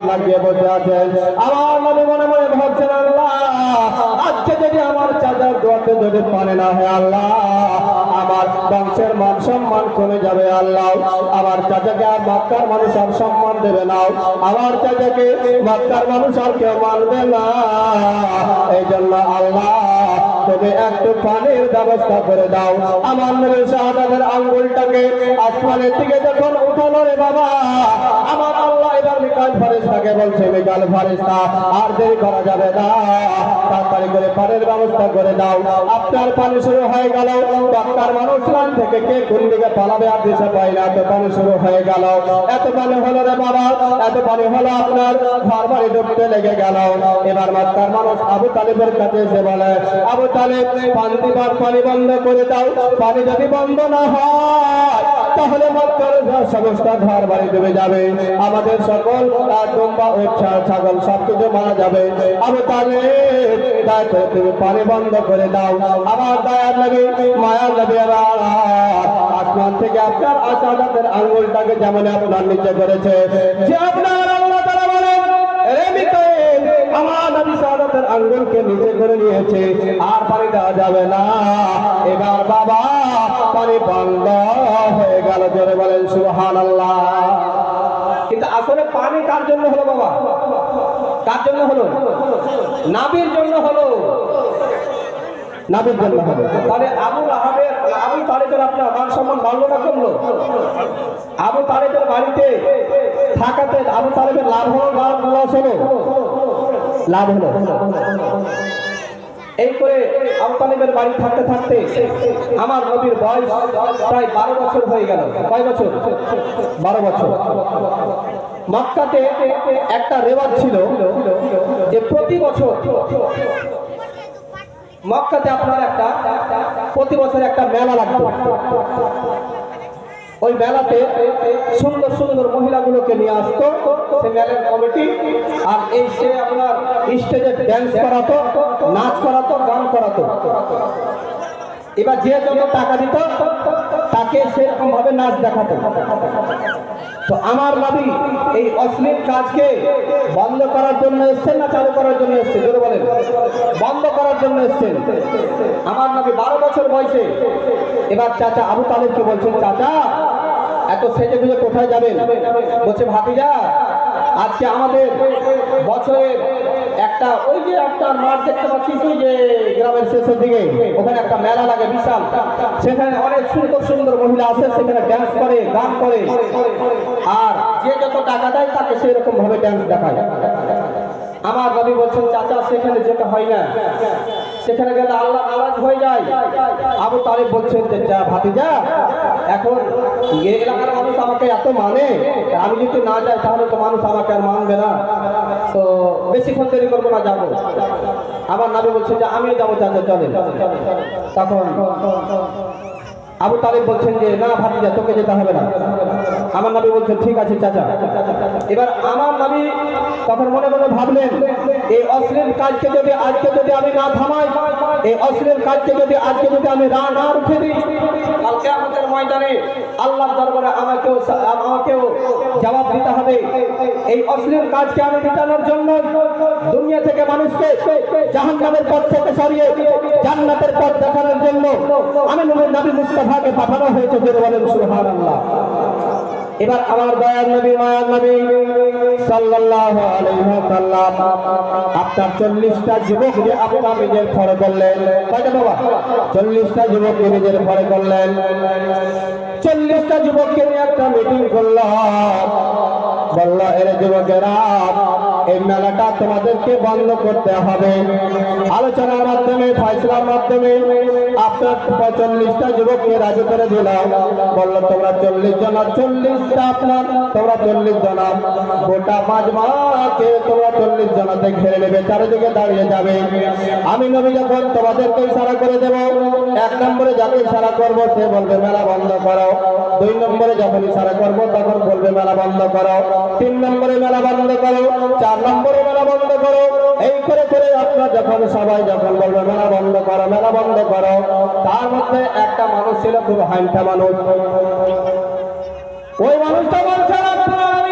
লাগিয়ে বসে আছেন আমার মনে মনে মনে ভাবছেন, আল্লাহ, আজকে যদি আমার চাচার দোয়াতে যদি পারে না হয়, আল্লাহ, আমার বংশের মান সম্মান কমে যাবে, আল্লাহ, আমার চাচাকে আর মক্কার মানুষ আর সম্মান দেবে না, আমার চাচাকে মক্কার মানুষ আর কেউ মানবে না। এই জন্য আল্লাহ তুমি একটু পানির ব্যবস্থা করে দাও। আমার নবী শাহাদাতের আঙ্গুলটাকে আসমানের দিকে যখন উঠালো রে বাবা, আমার আল্লাহ এবার মিকাল ফারিস্তাকে বলছে মিকাল ফারিস্তা আর দেরি করা যাবে না। তাড়াতাড়ি করে পানির ব্যবস্থা করে দাও। আপনার পানি শুরু হয়ে গেল। ডাক্তার মানুষ লাইন থেকে কে কোন দিকে পালাবে আর দিশে পাই না, এত পানি শুরু হয়ে গেল। এত পানি হলো রে বাবা, এত পানি হলো আপনার ঘর বাড়ি ঢুকতে লেগে গেল। এবার মাত্রার মানুষ আবু তালিবের কাছে এসে বলে, আবু তালিব পানি দিবার পানি বন্ধ করে দাও। পানি যদি বন্ধ না হয়, তাহলে সমস্ত ঘর বাড়ি ডুবে যাবে। আমাদের সকল ছাগল সব কিছু মারা যাবে। দয়া করে তুমি পানি বন্ধ করে দাও। আমার দয়ার নবী, মায়ার নবী আসমান থেকে আপনার আসাদাতের আঙ্গুলটাকে যেমন আপনার নিচে করেছে। যে আপনার আমার নবী সাদাতের আঙ্গুলকে নিচে করে নিয়েছে, আর পানি দেওয়া যাবে না। এবার বাবা, পানি বন্ধ হয়ে গেল, জোরে বলেন, সুবহানাল্লাহ। কিন্তু আসলে পানি কার জন্য হলো বাবা? কার জন্য হলো? নাবির জন্য হলো। নাবির জন্য হলো। তাহলে আবু আহাবের, আবু তালেবের আপনার মান সম্মান বাড়লো না কমলো আবু তালেবের বাড়িতে থাকাতে আবু তালেবের লাভ হলো না হলো লাভ হলো। এই করে তালেবের বাড়ি থাকতে থাকতে আমার নবীর বয়স প্রায় বারো বছর হয়ে গেল। কয় বছর? বারো বছর। মক্কাতে একটা রেওয়াজ ছিল যে প্রতি বছর মক্কাতে আপনার একটা প্রতি বছর একটা মেলা লাগতো। ওই মেলাতে সুন্দর সুন্দর মহিলাগুলোকে নিয়ে আসতো সে মেলার কমিটি, আর এই সে আপনার স্টেজে ড্যান্স করাতো, নাচ করাতো, গান করাতো। এবার যে যত টাকা দিত, তাকে সেরকম ভাবে নাচ দেখাতো। তো আমার নবী, এই অশ্লীল কাজকে বন্ধ করার জন্য এসছেন না চালু করার জন্য এসছেন? জোরে বলেন। বন্ধ করার জন্য এসছেন। আমার নবী বারো বছর বয়সে। এবার চাচা আবু তালেবকে বলছেন, চাচা এত সেজে গুজে কোথায় যাবেন? বলছে, ভাতিজা, আজকে আমাদের বছরের একটা ওই যে একটা মাঠ দেখতে পাচ্ছিস ওই যে গ্রামের শেষের দিকে? ওখানে একটা মেলা লাগে বিশাল। সেখানে অনেক সুন্দর সুন্দর মহিলা আছে, সেখানে ড্যান্স করে, গান করে। আর যে যত টাকা দেয় তাকে সেরকম ভাবে ড্যান্স দেখায়। আমার নবী বলছেন, চাচা, সেখানে যেতে হয় না। সেখানে গেলে আল্লাহ নারাজ হয়ে যায়। আবু তালিব বলছেন যে, যা ভাতিজা, এখন এলাকার মানুষ আমাকে এত মানে আমি যদি না যাই, তাহলে তো মানুষ আমাকে আর মানবে না। তো বেশিক্ষণ দেরি করব না, যাব। আমার নামে বলছে যে, আমিও যাব চাচা চলেন তখন আবু তালিব বলছেন যে, না ভাতিজা, তোকে যেতে হবে না। আমার নবী বলছেন, ঠিক আছে, চাচা। এবার আমার নবী তখন মনে মনে ভাবলেন, এই অশ্লীল কাজকে যদি আজকে যদি আমি না থামাই, এই অশ্লীল কাজকে যদি আজকে যদি আমি না না রুখে দিই কালকে আমাদের ময়দানে আল্লাহর দরবারে আমাকেও আমাকেও জবাব দিতে হবে। এই অশ্লীল কাজকে আমি মেটানোর জন্য দুনিয়া থেকে মানুষকে জাহান্নামের পথ থেকে সরিয়ে জান্নাতের পথ দেখানোর জন্য আমি নবী নবী মুস্তাফাকে পাঠানো হয়েছে যে বলেন, সুবহানাল্লাহ। এবার আমার দয়ার নবী, মায়ার নবী সাল্লাল্লাহু আলাইহি ওয়াসাল্লাম আপনার 40টা যুবককে আপনার নিজের ফরে করলেন। কয়টা বাবা? 40টা যুবককে নিজের ফরে করলেন। 40টা যুবককে নিয়ে একটা মিটিং করলাম। বলল, এর যুবকেরা, এই মেলাটা তোমাদেরকে বন্ধ করতে হবে। আলোচনার মাধ্যমে, ফয়সলার মাধ্যমে আপনার করে বলল, তোমরা চল্লিশ আপনার, তোমরা চল্লিশ গোটা তোমরা চল্লিশ ঘিরে নেবে, চারিদিকে দাঁড়িয়ে যাবে। আমি নবী যখন তোমাদেরকে ইশারা করে দেব, এক নম্বরে যাকে ইশারা করব, সে বলবে, মেলা বন্ধ করো। দুই নম্বরে যখন ইশারা করব, তখন বলবে, মেলা বন্ধ করো। তিন নম্বরে, মেলা বন্ধ করো। চার নম্বরে, মেলা বন্ধ করো। এই করে করে আপনার যখন সবাই যখন বলবে, মেলা বন্ধ করো, মেলা বন্ধ করো তার মধ্যে একটা মানুষ ছিল খুব হাইটা মানুষ। ওই মানুষটা বলছেন আপনার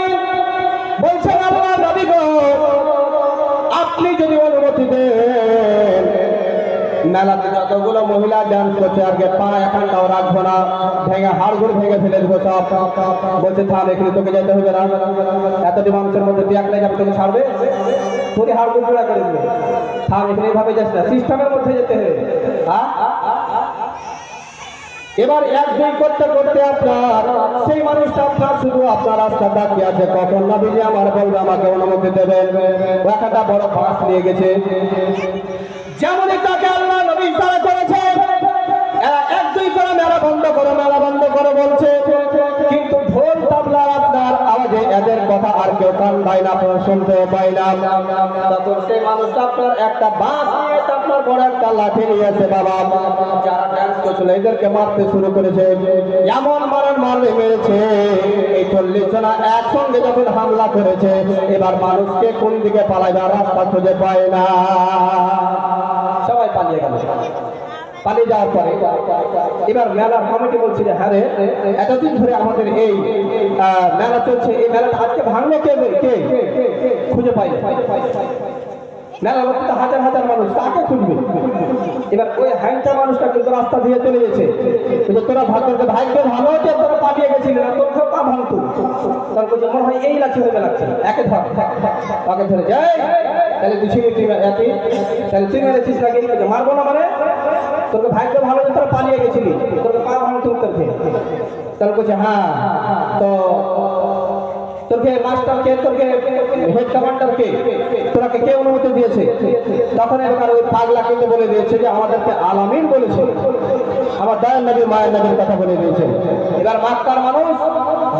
বলছেন আপনার দাবি আপনি যদি অনুমতি দেন মেলাতে যতগুলো মহিলা ডান্স করছে, আগে পা এখানটাও রাখব না, ভেঙে হাড়গুড় ভেঙে ফেলে দেবো সব। বলছে তাহলে এখানে তোকে যেতে হবে না। এতটি মানুষের মধ্যে তুই এক লাগে তোকে ছাড়বে। তুই হাড়গুড় করে দিবে। থাম, এখানে এইভাবে যাস না। সিস্টেমের মধ্যে যেতে হবে। হ্যাঁ এবার এক দুই করতে করতে আপনার, সেই মানুষটা আপনার শুধু আপনার রাস্তা তাকিয়ে আছে। কখন না বুঝে আমার বলবে, আমাকে অনুমতি দেবেন? একটা বড় পাশ নিয়ে গেছে। যেমনই তাকে আল্লাহ নবী ইশারা আর কেউ কান পায় না। আপনার শুনতে পাই না তখন সেই মানুষটা আপনার একটা বাস নিয়ে এসে আপনার বড় একটা লাঠি নিয়েছে বাবা যারা ডান্স করছিল, এদেরকে মারতে শুরু করেছে। এমন মারান মারবে মেরেছে। এই চল্লিশ জনা একসঙ্গে যখন হামলা করেছে, এবার মানুষকে কোন দিকে পালাইবে আর রাস্তা খুঁজে পায় না। সবাই পালিয়ে গেল। পালিয়ে যাওয়ার পরে এবার মেলার কমিটি বলছে যে হ্যাঁ রে, এতদিন ধরে আমাদের এই মেলা চলছে। এই মেলাটা আজকে ভাঙলো কে কে? খুঁজে পাই। মেলার মধ্যে হাজার হাজার মানুষ, কাকে খুঁজবে? এবার ওই হ্যাংটা মানুষটা কিন্তু রাস্তা দিয়ে চলে গেছে। কিন্তু তোরা ভাগ্যকে ভাগ্য ভালো হচ্ছে তোরা পালিয়ে গেছিলি না, তোর কেউ পা ভাঙতো। তার কাছে মনে হয় এই লাঠি হয়ে লাগছে একে ধর, তাকে ধরে যাই তাহলে ছিঁড়ে একই তাহলে তুই মেরেছিস নাকি? মারবো না মানে? তোকে ভাগ্য ভালো তোরা পালিয়ে গেছিলি, তোকে পা ভাঙতো তোকে তাহলে বলছে হ্যাঁ তো তোকে মাস্টারকে তোকে হেড কমান্ডারকে তোরাকে কে অনুমতি দিয়েছে? তখন এবার ওই পাগলা কিন্তু বলে দিয়েছে যে, আমাদেরকে আলামিন বলেছে। আমার দয়াল নবী মায়ের নবীর কথা বলে দিয়েছে। এবার মাক্কার মানুষ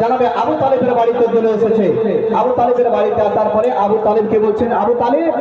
জানাবে, আবু তালিবের বাড়িতে চলে এসেছে। আবু তালিবের বাড়িতে আসার পরে আবু তালিবকে বলছেন, আবু তালিব